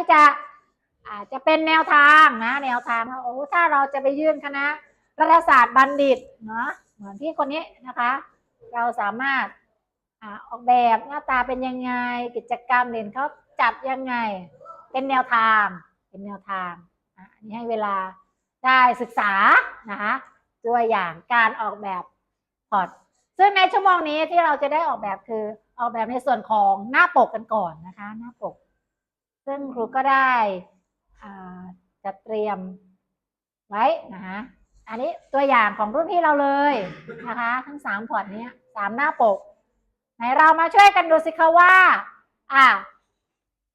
ที่จะอาจจะเป็นแนวทางนะแนวทางว่าโอ้ถ้าเราจะไปยื่นคณะรัฐศาสตร์บัณฑิตเนาะเหมือนพี่คนนี้นะคะ เราสามารถอออกแบบหน้าตาเป็นยังไง กิจกรรมเด่นเขาจัดยังไง เป็นแนวทางเป็นแนวทางอันนี้ให้เวลาได้ศึกษานะคะตัวอย่างการออกแบบพอร์ตซึ่งในชั่วโมงนี้ที่เราจะได้ออกแบบคือออกแบบในส่วนของหน้าปกกันก่อนนะคะ หน้าปก ซึ่งครูก็ได้จัดเตรียมไว้นะคะอันนี้ตัวอย่างของรุ่นพี่เราเลยนะคะ ทั้งสามพอร์ตนี้สามหน้าปกไหนเรามาช่วยกันดูสิคะว่าอ่า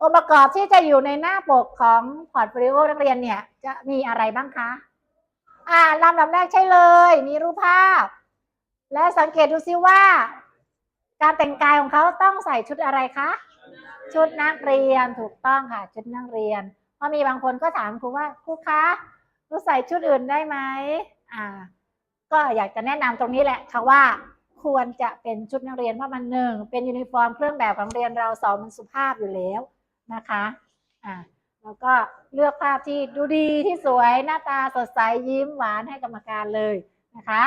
องค์ประกอบที่จะอยู่ในหน้าปกของพอร์ตโฟลิโอนักเรียนเนี่ย จะมีอะไรบ้างคะ อ่าลำดับแรกใช่เลย มีรูปภาพ และสังเกตดูซิว่า การแต่งกายของเขาต้องใส่ชุดอะไรคะ ชุดนักเรียนถูกต้องค่ะ ชุดนักเรียน เพราะมีบางคนก็ถามครูว่าครูคะครูใส่ชุดอื่นได้ไหมอ่า ก็อยากจะแนะนำตรงนี้แหละค่ะว่าควรจะเป็นชุดนักเรียนเพราะมันหนึ่งเป็นยูนิฟอร์มเครื่องแบบของเรียนเราสองมันสุภาพอยู่แล้วนะคะอ่าแล้วก็เลือกภาพที่ดูดีที่สวยหน้าตาสดใสยิ้มหวานให้กรรมการเลยนะคะ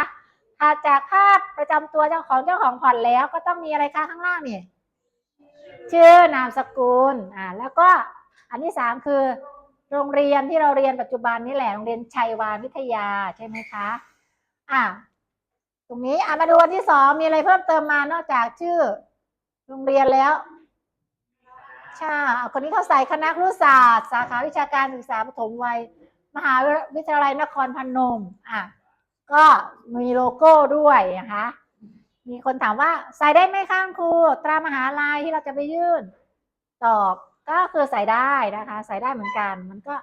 ถัดจากภาพประจำตัวเจ้าของเจ้าของผ่อนแล้วก็ต้องมีอะไรคะข้างล่างนี่ ชื่อนามสกุลอ่าแล้วก็อันที่สามคือ โรงเรียนที่เราเรียนปัจจุบันนี่แหละโรงเรียนชัยวานวิทยาใช่ไหมคะอ่าตรงนี้อ่ามาดูอันที่สองมีอะไรเพิ่มเติมมานอกจากชื่อ โรงเรียนแล้วใช่คนนี้เขาใส่คณะครุศาสตร์ สาขาวิชาการศึกษาปฐมวัยมหาวิทยาลัยนครพนมอะก็มีโลโก้ด้วยนะคะ มีคนถามว่าใส่ได้ไหมข้างครูตรามหาลัยที่เราจะไปยื่น ตอบก็คือใส่ได้นะคะ ใส่ได้เหมือนกัน มันก็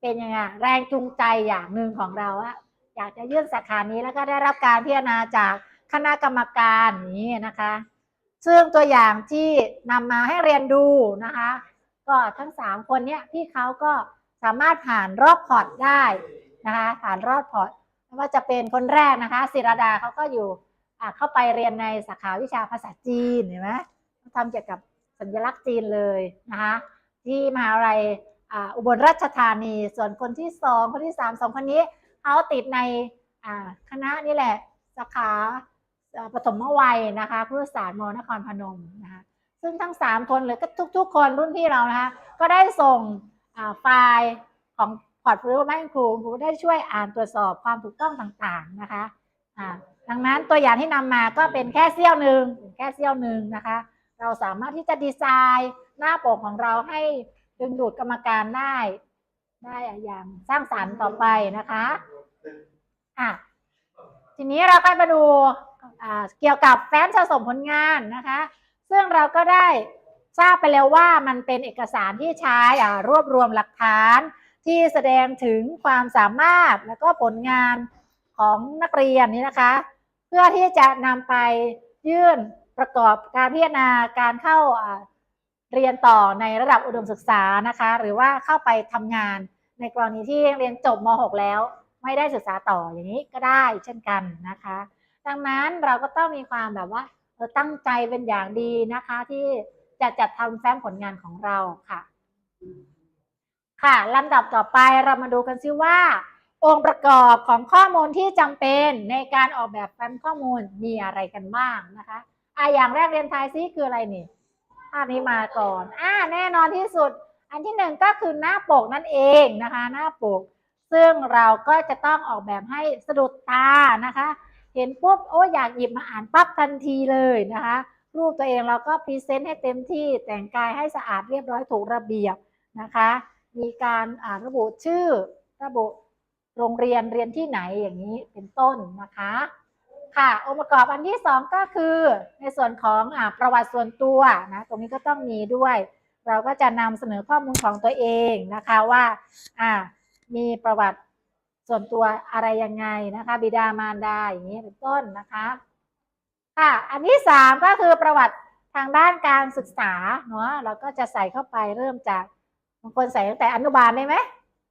เป็นยังไงแรงจูงใจอย่างหนึ่งของเราอะอยากจะยื่นสาขานี้แล้วก็ได้รับการพิจารณาจากคณะกรรมการนี้นะคะ ซึ่งตัวอย่างที่นำมาให้เรียนดูนะคะ ก็ทั้งสามคนเนี้ยพี่เขาก็สามารถผ่านรอบพอร์ตได้นะคะ ผ่านรอบพอร์ตไม่ว่าจะเป็นคนแรกนะคะศิรดาเขาก็อยู่ เข้าไปเรียนในสาขาวิชาภาษาจีนเห็นไหมทำเกี่ยวกับสัญลักษณ์จีนเลยนะคะที่มหาวิทยาลัยอุบลราชธานี ส่วนคนที่สองคนที่สามสองคนนี้เขาติดในคณะนี่แหละสาขาปฐมวัยนะคะครุศาสตร์มนครพนมนะคะซึ่งทั้งสามคนเลยก็ทุก ๆ คนรุ่นพี่เรานะคะก็ได้ส่งไฟล์ของพอร์ตโฟลิโอมาให้ครูครูได้ช่วยอ่านตรวจสอบความถูกต้องต่างๆนะคะอ่า ดังนั้นตัวอย่างที่นำมาก็เป็นแค่เสี้ยวหนึ่งแค่เสี้ยวหนึ่งนะคะ เราสามารถที่จะดีไซน์หน้าปกของเราให้ดึงดูดกรรมการได้ ได้อย่างสร้างสรรค์ต่อไปนะคะอะทีนี้เราก็มาดูเกี่ยวกับแฟ้มสะสมผลงานนะคะ ซึ่งเราก็ได้ทราบไปแล้วว่ามันเป็นเอกสารที่ใช้อ่ารวบรวมหลักฐานที่แสดงถึงความสามารถแล้วก็ผลงานของนักเรียนนี้นะคะ พื่อที่จะนำไปยื่นประกอบการพิจารณาการเข้าเรียนต่อในระดับอุดมศึกษานะคะ หรือว่าเข้าไปทำงานในกรณีที่เรียนจบม .6 แล้ว ไม่ได้ศึกษาต่ออย่างนี้ก็ได้เช่นกันนะคะ ดังนั้นเราก็ต้องมีความแบบว่าตั้งใจเป็นอย่างดีนะคะที่จะจัดทำแฟ้มผลงานของเราค่ะ ค่ะลำดับต่อไปเรามาดูกันซิว่า องค์ประกอบของข้อมูลที่จำเป็นในการออกแบบแฟ้มข้อมูลมีอะไรกันบ้างนะคะอะอย่างแรกเรียนทายซิคืออะไรนี่ภาพนี้มาก่อนอ่าแน่นอนที่สุด อันที่หนึ่งก็คือหน้าปกนั่นเองนะคะ หน้าปก ซึ่งเราก็จะต้องออกแบบให้สะดุดตานะคะ เห็นปุ๊บโอ้อยากหยิบมาอ่านปั๊บทันทีเลยนะคะ รูปตัวเองเราก็พรีเซนต์ให้เต็มที่แต่งกายให้สะอาดเรียบร้อยถูกระเบียบนะคะ มีการอ่านระบุชื่อระบุ โรงเรียนเรียนที่ไหนอย่างนี้เป็นต้นนะคะ ค่ะองค์ประกอบอันที่สองก็คือ ในส่วนของอ่าประวัติส่วนตัวนะตรงนี้ก็ต้องมีด้วย เราก็จะนำเสนอข้อมูลของตัวเองนะคะว่าอ่ามีประวัติส่วนตัวอะไรยังไงนะคะ บิดามารดาอย่างนี้เป็นต้นนะคะค่ะอันที่สามก็คือประวัติทางด้านการศึกษาเนาะเราก็จะใส่เข้าไปเริ่มจากบางคนใส่ตั้งแต่อนุบาลได้ไหม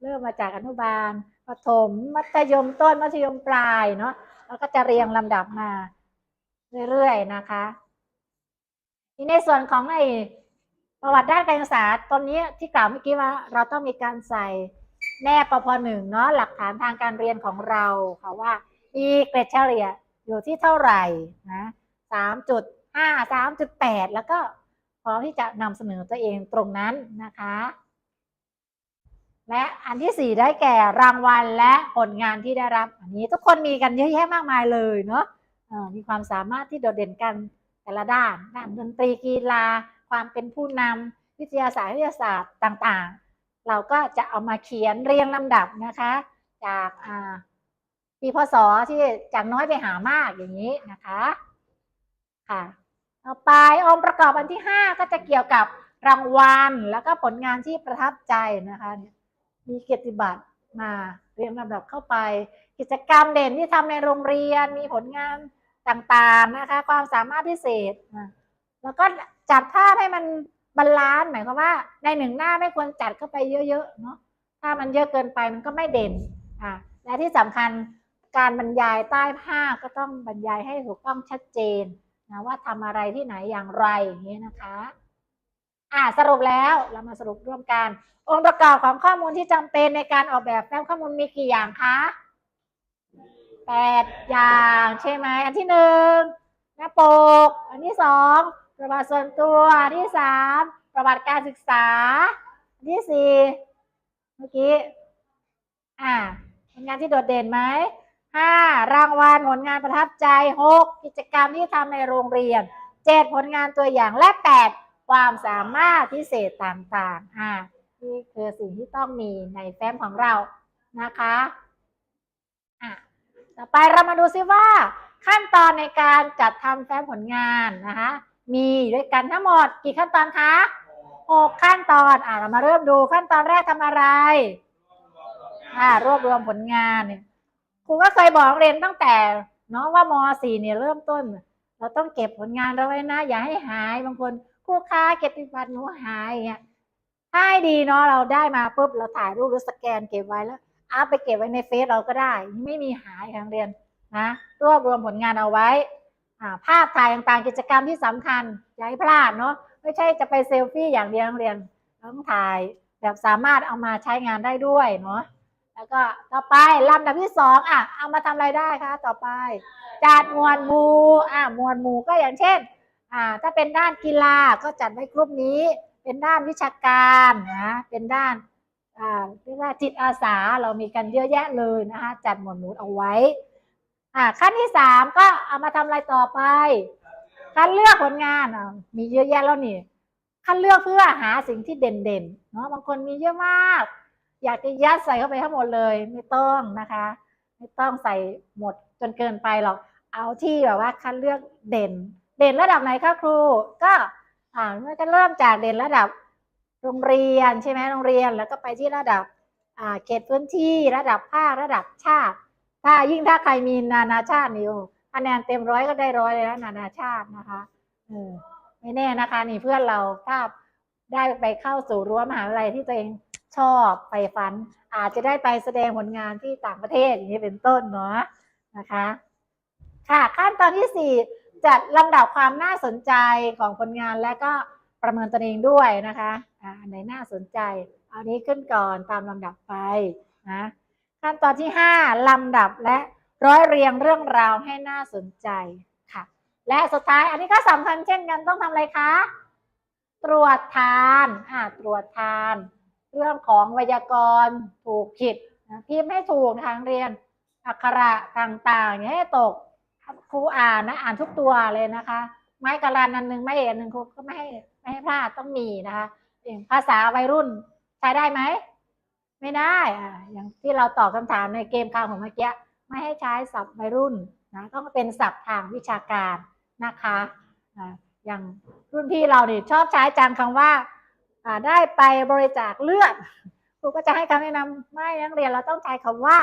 เริ่มมาจากอนุบาล ประถมมัธยมต้นมัธยมปลายเนาะแล้วก็จะเรียงลำดับมา เรื่อยๆนะคะทีในส่วนของไอประวัติด้านการศึกษาตอนนี้ที่กล่าวเมื่อกี้ว่าเราต้องมีการใส่แนบปพหนึ่งเนาะหลักฐานทางการเรียนของเราค่ะว่ามีเกรดเฉลี่ยอยู่ที่เท่าไหร่นะสามจุดห้าสามจุดแปดแล้วก็พร้อมที่จะนำเสนอตัวเองตรงนั้นนะคะ และอันที่สี่ได้แก่รางวัลและผลงานที่ได้รับ อันนี้ทุกคนมีกันเยอะแยะมากมายเลยเนาะมีความสามารถที่โดดเด่นกันแต่ละด้าน ด้านดนตรีกีฬา ความเป็นผู้นำวิทยาศาสตร์วิทยาศาสตร์ต่างๆ เราก็จะเอามาเขียนเรียงลำดับนะคะ จากปีพศที่จากน้อยไปหามากอย่างนี้นะคะค่ะต่อไปองค์ประกอบอันที่ 5 ก็จะเกี่ยวกับรางวัลแล้วก็ผลงานที่ประทับใจนะคะเนี่ย มีเกียรติบัตรมาเรียงลำดับเข้าไป กิจกรรมเด่นที่ทำในโรงเรียนมีผลงานต่างๆนะคะ ความสามารถพิเศษอะแล้วก็จัดภาพให้มันบาลานซ์หมายความว่า ในหนึ่งหน้าไม่ควรจัดเข้าไปเยอะๆเนาะถ้ามันเยอะเกินไปมันก็ไม่เด่นอะและที่สำคัญการบรรยายใต้ภาพก็ต้องบรรยายให้ถูกต้องชัดเจนนะว่าทำอะไรที่ไหนอย่างไรอย่างนี้นะคะ อ่าสรุปแล้วเรามาสรุปร่วมกัน องค์ประกอบของข้อมูลที่จำเป็นในการออกแบบแฟ้มข้อมูลมีกี่อย่างคะแปดอย่างใช่ไหมอันที่หนึ่งหน้าปก อันที่สองประวัติส่วนตัวอันที่สามประวัติการศึกษา อันที่สี่เมื่อกี้อ่าผลงานที่โดดเด่นไหมห้ารางวัลผลงานประทับใจหกกิจกรรมที่ทำในโรงเรียนเจ็ดผลงานตัวอย่างและแปด ความสามารถพิเศษต่างๆอ่านี่คือสิ่งที่ต้องมีในแฟ้มของเรานะคะอะต่อไปเรามาดูซิว่า ขั้นตอนในการจัดทำแฟ้มผลงานนะคะ มีด้วยกันทั้งหมดกี่ขั้นตอนคะหกขั้นตอนอะเรามาเริ่มดูขั้นตอนแรกทำอะไรอ่ารวบรวมผลงานเนี่ยครูก็เคยบอกเรียนตั้งแต่เนาะว่ามสี่เนี่ยเริ่มต้น เราต้องเก็บผลงานเราไว้นะ อย่าให้หายบางคน ครูค้าเก็บติบัตรหนูหายอย่างเงี้ยถ้าให้ดีเนาะเราได้มาปุ๊บเราถ่ายรูปหรือสแกนเก็บไว้แล้วเอาไปเก็บไว้ในเฟซเราก็ได้ ไม่มีหายทางเรียนนะรวบรวมผลงานเอาไว้ภาพถ่ายต่างๆกิจกรรมที่สำคัญอย่าให้พลาดเนาะไม่ใช่จะไปเซลฟี่อย่างเดียวเรียนต้องถ่ายแบบสามารถเอามาใช้งานได้ด้วยเนาะแล้วก็ต่อไปลำดับที่สองอะเอามาทำอะไรได้คะต่อไปจัดมวดหมู่อะมวดหมู่ก็อย่างเช่น อ่าถ้าเป็นด้านกีฬาก็จัดไว้กลุ่มนี้ เป็นด้านวิชาการนะเป็นด้านอ่าเรียกว่าจิตอาสาเรามีกันเยอะแยะเลยนะคะจัดหมวดหมู่เอาไว้อ่าขั้นที่สามก็เอามาทำอะไรต่อไปคัดเลือกผลงานมีเยอะแยะแล้วนี่คัดเลือกเพื่อหาสิ่งที่เด่นๆเนาะบางคนมีเยอะมาก อยากจะยัดใส่เข้าไปทั้งหมดเลย ไม่ต้องนะคะ ไม่ต้องใส่หมดจนเกินไปหรอกเอาที่แบบว่าคัดเลือกเด่น เด่นระดับไหนคะครู ก็อ่ามันก็เริ่มจากเด่นระดับโรงเรียนใช่ไหมโรงเรียนแล้วก็ไปที่ระดับอ่าเขตพื้นที่ระดับภาคระดับชาติ ถ้ายิ่งถ้าใครมีนานาชาตินี่คะแนนเต็มร้อยก็ได้ร้อยเลยนะนานาชาตินะคะเออไม่แน่นะคะ นี่เพื่อนเราถ้าได้ไปเข้าสู่รั้วมหาวิทยาลัยที่ตัวเองชอบไปฝัน อาจจะได้ไปแสดงผลงานที่ต่างประเทศอย่างนี้เป็นต้นเนาะนะคะ ค่ะขั้นตอนที่สี่ จัดลำดับความน่าสนใจของผลงานและก็ประเมินตนเองด้วยนะคะอันไหนน่าสนใจ เอานี้ขึ้นก่อนตามลำดับไปนะขั้นตอนที่ห้าลำดับและร้อยเรียงเรื่องราวให้น่าสนใจค่ะ และสุดท้ายอันนี้ก็สำคัญเช่นกันต้องทำอะไรคะ ตรวจทานอ่าตรวจทาน เรื่องของไวยากรณ์ถูกผิดพิมพ์ให้ถูกทางเรียน อักขระต่างๆอย่าให้ตก ครูอ่านนะอ่านทุกตัวเลยนะคะ ไม้กระดานอันหนึ่งไม่เอกอันหนึ่งครูก็ไม่ให้ไม่ให้พลาดต้องมีนะคะอย่างภาษาวัยรุ่นใช้ได้ไหมไม่ได้อ่าอย่างที่เราตอบคำถามในเกมคาวของเมื่อกี้ไม่ให้ใช้ศัพท์วัยรุ่นนะต้องเป็นศัพท์ทางวิชาการนะคะอ่าอย่างรุ่นพี่เราเนี่ยชอบใช้จังคำว่าอ่าได้ไปบริจาคเลือดครูก็จะให้คำแนะนำไม่นักเรียนเราต้องใช้คำว่า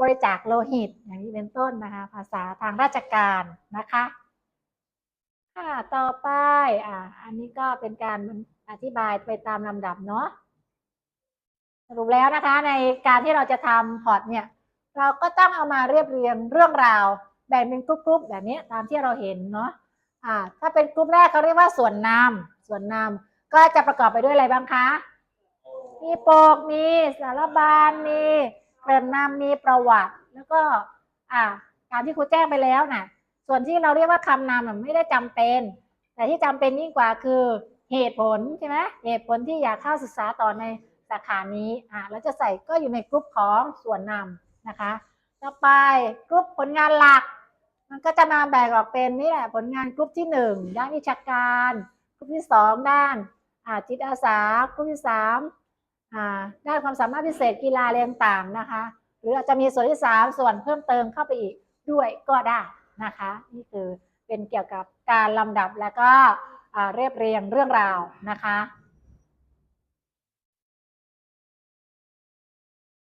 บริจาคโลหิตอย่างนี้เป็นต้นนะคะ ภาษาทางราชการนะคะค่ะต่อไปอ่าอันนี้ก็เป็นการอธิบายไปตามลำดับเนาะสรุปแล้วนะคะในการที่เราจะทำพอร์ตเนี่ย เราก็ต้องเอามาเรียบเรียงเรื่องราว แบ่งเป็นกรุ๊ปๆแบบนี้ตามที่เราเห็นเนาะอ่าถ้าเป็นกรุ๊ปแรกเขาเรียกว่าส่วนนำส่วนนก็จะประกอบไปด้วยอะไรบ้างคะ มีโปกมีสารบานมี เกริ่นนำมีประวัติ แล้วก็อ่าตามที่ครูแจ้งไปแล้วน่ะ ส่วนที่เราเรียกว่าคำนำน่ะไม่ได้จำเป็น แต่ที่จำเป็นยิ่งกว่าคือเหตุผลใช่ไหมเหตุผลที่อยากเข้าศึกษาต่อในสาขานี้อ่าแล้วจะใส่ก็อยู่ในกลุ่มของส่วนนำนะคะ ต่อไปกลุ่มผลงานหลัก มันก็จะมาแบ่งออกเป็นนี่แหละผลงานกลุ่มที่หนึ่งด้านวิชาการกลุ่มที่สองด้านอ่าจิตอาสากลุ่มที่สาม ด้านความสามารถพิเศษกีฬาเรียนต่างนะคะ หรืออาจจะมีส่วนที่สามส่วนเพิ่มเติมเข้าไปอีกด้วยก็ได้นะคะ นี่คือเป็นเกี่ยวกับการลำดับและก็เรียบเรียงเรื่องราวนะคะ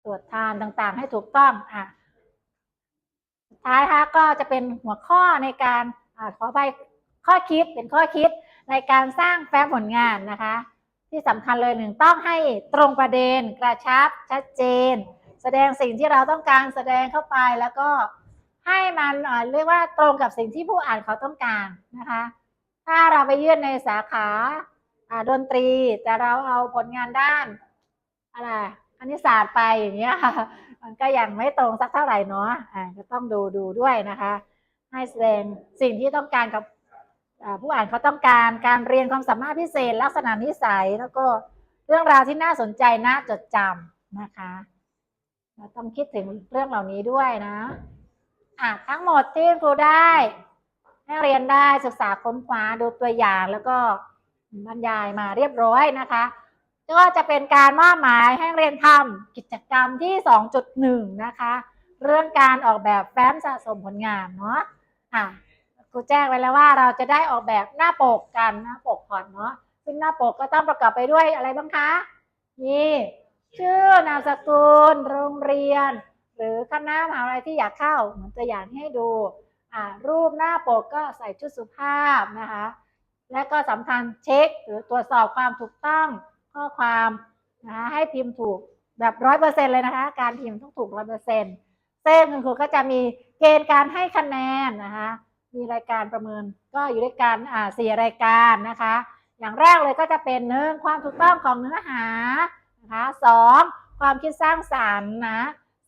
ตรวจทานต่างๆ ให้ถูกต้องอะสุดท้ายนะคะก็จะเป็นหัวข้อในการอขอไปข้อคิดเป็นข้อคิดในการสร้างแฟ้มผลงานนะคะ ที่สำคัญเลยหนึ่งต้องให้ตรงประเด็นกระชับชัดเจน แสดงสิ่งที่เราต้องการแสดงเข้าไปแล้วก็ให้มันเรียกว่าตรงกับสิ่งที่ผู้อ่านเขาต้องการนะคะ ถ้าเราไปยื่นในสาขาดนตรีแต่เราเอาผลงานด้านอะไรคณิตศาสตร์ไปอย่างเงี้ยค่ะมันก็ยังไม่ตรงสักเท่าไหร่เนาะอ่าก็ต้องดูดูด้วยนะคะ ให้แสดงสิ่งที่ต้องการกับ ผู้อ่านเขาต้องการการเรียนความสามารถพิเศษ ลักษณะนิสัย แล้วก็เรื่องราวที่น่าสนใจน่าจดจำนะคะเราต้องคิดถึงเรื่องเหล่านี้ด้วยนะอะทั้งหมดที่ครูได้ให้เรียนได้ศึกษาค้นคว้าดูตัวอย่างแล้วก็บรรยายมาเรียบร้อยนะคะก็จะเป็นการมอบหมายให้เรียนทำกิจกรรมที่ 2.1 นะคะ เรื่องการออกแบบแฟ้มสะสมผลงานเนาะอะ ครูแจ้งไว้แล้วว่าเราจะได้ออกแบบหน้าปกกันหน้าปกก่อนเนาะซึ่งหน้าปกก็ต้องประกอบไปด้วยอะไรบ้างคะนี่ชื่อนามสกุลโรงเรียน หรือคณะมหาวิทยาลัยที่อยากเข้าเหมือนตัวอย่างให้ดูอ่ารูปหน้าปกก็ใส่ชุดสุภาพนะคะและก็สำคัญเช็ค หรือตรวจสอบความถูกต้องข้อความนะคะให้พิมพ์ถูกแบบร้อยเปอร์เซ็นเลยนะคะ การพิมพ์ต้องถูกร้อยเปอร์เซ็นต์ซึ่งคุณครูก็จะมีเกณฑ์การให้คะแนนนะคะ มีรายการประเมินก็อยู่ด้วยกันอ่าสี่รายการนะคะ อย่างแรกเลยก็จะเป็นหนึ่งความถูกต้องของเนื้อหานะคะสองความคิดสร้างสรรค์นะ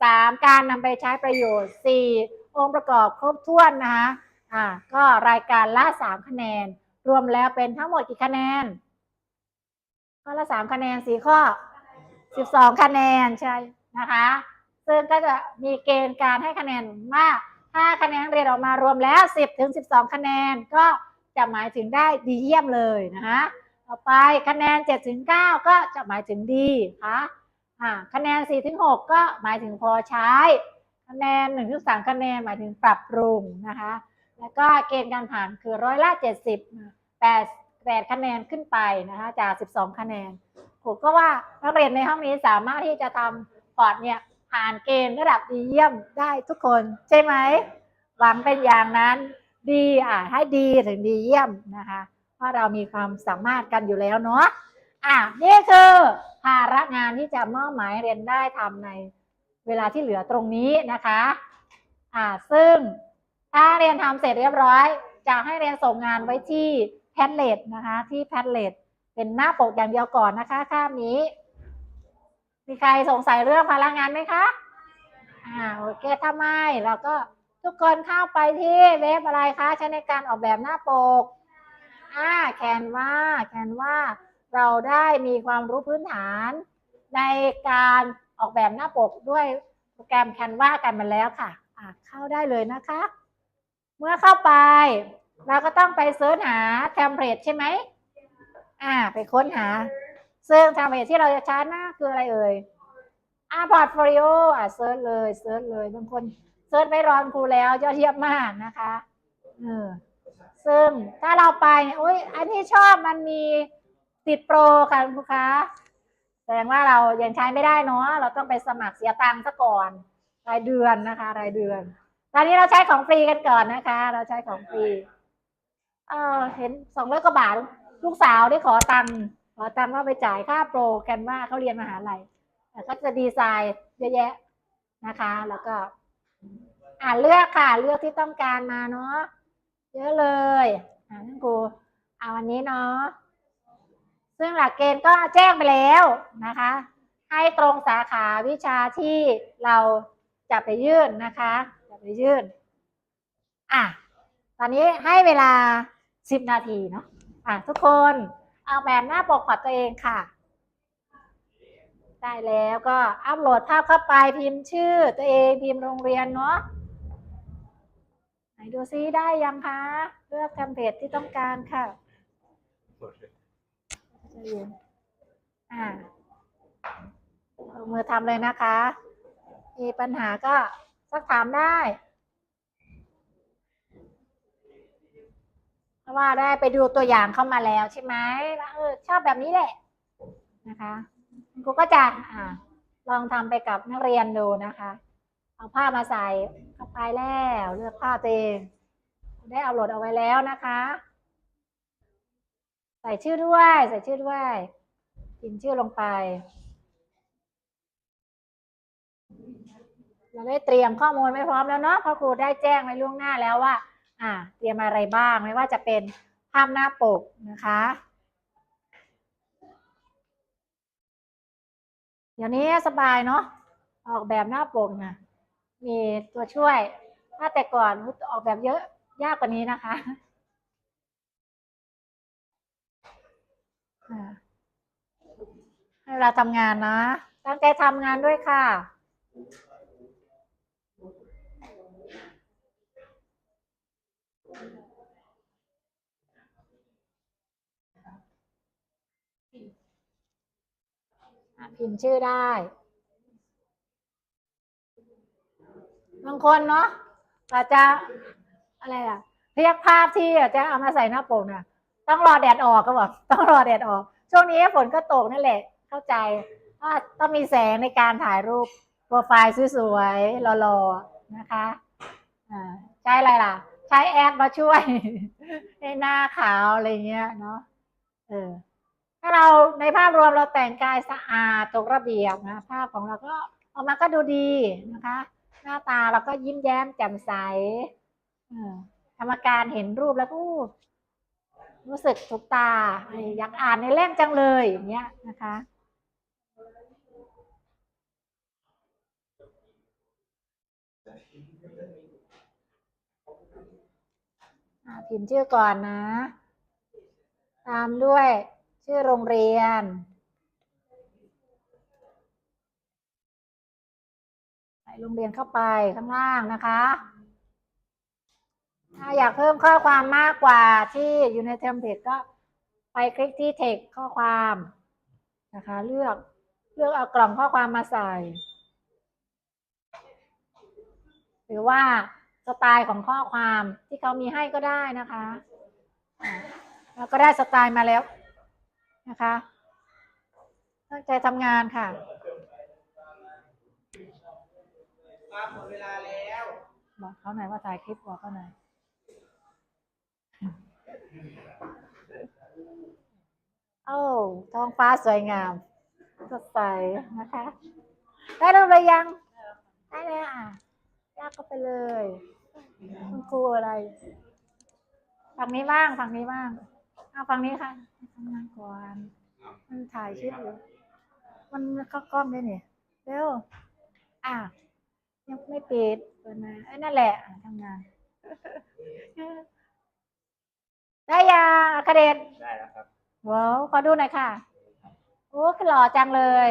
สามการนำไปใช้ประโยชน์สี่องค์ประกอบครบถ้วนนะคะอ่าก็รายการละสามคะแนน รวมแล้วเป็นทั้งหมดกี่คะแนนข้อละสามคะแนนสี่ข้อสิบสองคะแนนใช่นะคะ ซึ่งก็จะมีเกณฑ์การให้คะแนนว่า ถ้าคะแนนเรียนออกมารวมแล้วสิบถึงสิบสองคะแนนก็จะหมายถึงได้ดีเยี่ยมเลยนะคะต่อไปคะแนนเจ็ดถึงเก้าก็จะหมายถึงดีค่ะอ่าคะแนนสี่ถึงหกก็หมายถึงพอใช้ คะแนนหนึ่งถึงสามคะแนนหมายถึงปรับปรุงนะคะ แล้วก็เกณฑ์การผ่านคือร้อยละเจ็ดสิบแปดแปดคะแนนขึ้นไปนะคะจากสิบสองคะแนนผมก็ว่านักเรียนในห้องนี้สามารถที่จะทำพอร์ตเนี่ย ผ่านเกณฑ์ระดับดีเยี่ยมได้ทุกคน ใช่ไหม หวังเป็นอย่างนั้นดีอะให้ดีถึงดีเยี่ยมนะคะเพราะเรามีความสามารถกันอยู่แล้วเนาะอะนี่คือภาระงานที่จะมอบหมายเรียนได้ทำในเวลาที่เหลือตรงนี้นะคะอ่าซึ่งถ้าเรียนทำเสร็จเรียบร้อย จะให้เรียนส่งงานไว้ที่แพทเลตนะคะ ที่แพทเลตเป็นหน้าปกอย่างเดียวก่อนนะคะข้ามนี้ มีใครสงสัยเรื่องพลังงานไหมคะอ่าโอเคถ้าไม่เราก็ทุกคนเข้าไปที่เว็บอะไรคะใช้ในการออกแบบหน้าปกอ่าแคนวาแคนวาเราได้มีความรู้พื้นฐานในการออกแบบหน้าปกด้วยโปรแกรมแคนวากันมาแล้วค่ะอ่าเข้าได้เลยนะคะ เมื่อเข้าไป เราก็ต้องไปเสิร์ชหาเทมเพลตใช่ไหมอ่า ไปค้นหา ซึ่งเทมเพลตที่เราจะใช้น้าคืออะไรเอ่ยอ่าพอร์ตโฟลิโออ่าเซิร์ชเลยเซิร์ชเลยบางคนเซิร์ชไม่รอนครูแล้วยอดเยี่ยมมากนะคะเออซึ่งถ้าเราไปเนี่ยโอ้ยอันนี้ชอบมันมีติดโปรค่ะคุณลูกค้าแสดงว่าเรายังใช้ไม่ได้เนาะเราต้องไปสมัครเสียตังค์ซะก่อนรายเดือนนะคะ รายเดือน ตอนนี้เราใช้ของฟรีกันก่อนนะคะ เราใช้ของฟรีเออเห็นสองร้อยกว่าบาทลูกสาวได้ขอตังค์ ขอตังค์ว่าไปจ่ายค่าโปรกันว่าเขาเรียนมหาลัยแล้วก็จะดีไซน์เยอะแยะนะคะ แล้วก็ อ่าเลือกค่ะ เลือกที่ต้องการมาเนาะเยอะเลยอ่าท่านครูเอาวันนี้เนาะซึ่งหลักเกณฑ์ก็แจ้งไปแล้วนะคะ ให้ตรงสาขาวิชาที่เราจะไปยื่นนะคะจะไปยื่น อะตอนนี้ให้เวลาสิบนาทีเนาะอะทุกคน เอาแบบหน้าปกของตัวเองค่ะ ได้แล้วก็อัปโหลดภาพเข้าไปพิมพ์ชื่อ ตัวเองพิมพ์โรงเรียนเนาะไหนดูซิได้ยังคะเลือกเทมเพลตที่ต้องการค่ะอ่าลงมือทำเลยนะคะ มีปัญหาก็สักถามได้ เพราะว่าได้ไปดูตัวอย่างเข้ามาแล้วใช่ไหมว่าเออชอบแบบนี้แหละนะคะครูก็จะอ่าลองทำไปกับนักเรียนดูนะคะ เอาผ้ามาใส่เข้าไปแล้วเลือกผ้าตัวเองได้เอาโหลดเอาไว้แล้วนะคะ ใส่ชื่อด้วย ใส่ชื่อด้วยพิมพ์ชื่อลงไป เราได้เตรียมข้อมูลไว้พร้อมแล้วเนาะเพราะครูได้แจ้งไว้ล่วงหน้าแล้วว่า อ่าเตรียมอะไรบ้างไม่ว่าจะเป็นภาพหน้าปกนะคะ เดี๋ยวนี้สบายเนาะออกแบบหน้าปกนะมีตัวช่วยถ้าแต่ก่อนออกแบบเยอะยากกว่านี้นะคะให้เวลาทำงานนะ ตั้งใจทำงานด้วยค่ะ พิมพ์ชื่อได้ บางคนเนาะอาจจะอะไรล่ะ เรียกภาพที่จะเอามาใส่หน้าปกน่ะ ต้องรอแดดออกก็บอก ต้องรอแดดออก ช่วงนี้ฝนก็ตกนั่นแหละ เข้าใจว่าต้องมีแสงในการถ่ายรูปโปรไฟล์สวยๆหล่อๆนะคะอ่าใช้อะไรล่ะ ใช้แอปมาช่วย ให้หน้าขาวอะไรเงี้ยเนาะเออ ถ้าเราในภาพรวมเราแต่งกายสะอาดตกระเบียบนะภาพของเราก็ออกมาก็ดูดีนะคะ หน้าตาเราก็ยิ้มแย้มแจ่มใสกรรมการเห็นรูปแล้วกูรู้สึกถูกตาอยากอ่านในเล่มจังเลยอย่างเงี้ยนะคะพิมพ์ชื่อก่อนนะ ตามด้วย ชื่อโรงเรียนใส่โรงเรียนเข้าไปข้างล่างนะคะถ้าอยากเพิ่มข้อความมากกว่าที่อยู่ในเทมเพลตก็ไปคลิกที่ text ข้อความนะคะ เลือกเลือกเอากล่องข้อความมาใส่ หรือว่าสไตล์ของข้อความที่เขามีให้ก็ได้นะคะอ่าแล้วก็ได้สไตล์มาแล้ว นะคะตั้งใจทำงานค่ะครับหมดเวลาแล้วบอกเขาหน่อยว่าถ่ายคลิปบอกเขาหน่อยโอ้ท้องฟ้าสวยงามสดใสนะคะ ได้รูปหรือยัง ได้แล้วอะยากก็ไปเลย คุณครูอะไร ฝั่งนี้บ้าง ฝั่งนี้บ้าง เอาฝั่งนี้ค่ะทำงานก่อนมันถ่ายคลิปอยู่ มันเข้ากล้องด้วยนี่เร็วอะยังไม่ปิดเปิดมาเอ้ยนั่นแหละอะทำงาน ได้ยังอะคาเดนได้แล้วครับว้าวขอดูหน่อยค่ะโอ้หล่อจังเลย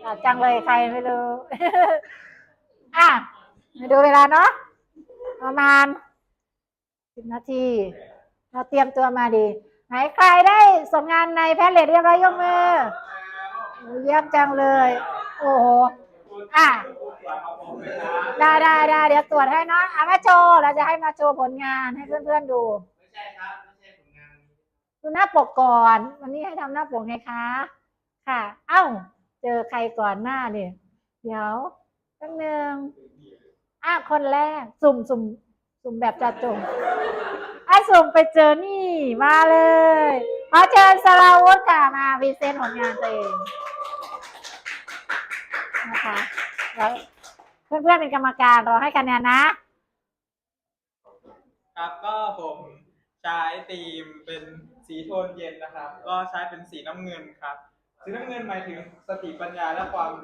หล่อจังเลยใครไม่รู้อะมาดูเวลาเนาะประมาณสิบนาที เราเตรียมตัวมาดี ไหนใครได้ส่งงานในแพทเลทเรียบร้อยยกมือเยี่ยมจังเลย โอ้โหอะได้ได้ได้เดี๋ยวตรวจให้เนาะเอามาโชว์เราจะให้มาโชว์ผลงานให้เพื่อนๆดูไม่ใช่ครับไม่ใช่ผลงานดูหน้าปกก่อนวันนี้ให้ทำหน้าปกไงคะ ค่ะ เอ้า เจอใครก่อนหน้าเนี่ยเดี๋ยวแป๊บนึงอะคนแรก สุ่มสุ่มสุ่มแบบจัดจง สุ่มไปเจอนี่มาเลยขอเชิญสราวุธค่ะมาพรีเซนต์ผลงานตัวเองนะคะแล้วเพื่อนๆเป็นกรรมการรอให้คะแนนนะ ครับก็ผมใช้ธีมเป็นสีโทนเย็นนะครับ ก็ใช้เป็นสีน้ำเงินครับ สีน้ำเงินหมายถึงสติปัญญาและความรู้